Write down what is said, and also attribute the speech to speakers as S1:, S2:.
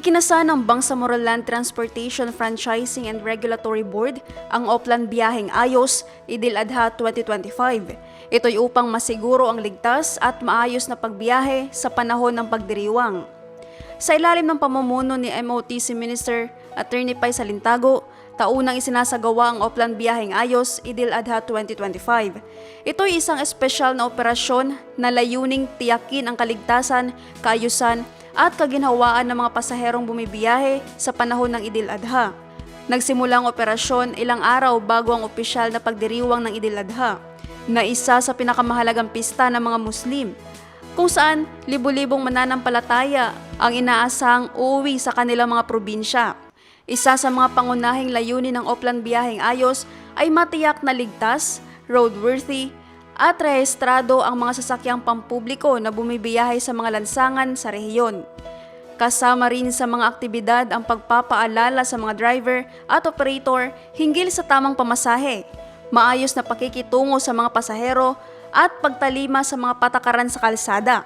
S1: Ikinasa ng Bangsamoro Land Transportation Franchising and Regulatory Board ang Oplan Biyaheng Ayos, Idil Adha 2025. Ito'y upang masiguro ang ligtas at maayos na pagbiyahe sa panahon ng pagdiriwang. Sa ilalim ng pamumuno ni MOTC Minister Attorney Pai Salintago, taunang isinasagawa ang Oplan Biyaheng Ayos, Idil Adha 2025. Ito'y isang espesyal na operasyon na layuning tiyakin ang kaligtasan, kaayusan at kaginhawaan ng mga pasaherong bumibiyahe sa panahon ng Idil Adha. Nagsimula ang operasyon ilang araw bago ang opisyal na pagdiriwang ng Idil Adha, na isa sa pinakamahalagang pista ng mga Muslim, kung saan libu-libong mananampalataya ang inaasang uuwi sa kanilang mga probinsya. Isa sa mga pangunahing layunin ng Oplan Biyaheng Ayos ay matiyak na ligtas, roadworthy, at rehistrado ang mga sasakyang pampubliko na bumibiyahe sa mga lansangan sa rehiyon. Kasama rin sa mga aktibidad ang pagpapaalala sa mga driver at operator hinggil sa tamang pamasahe, maayos na pakikitungo sa mga pasahero at pagtalima sa mga patakaran sa kalsada.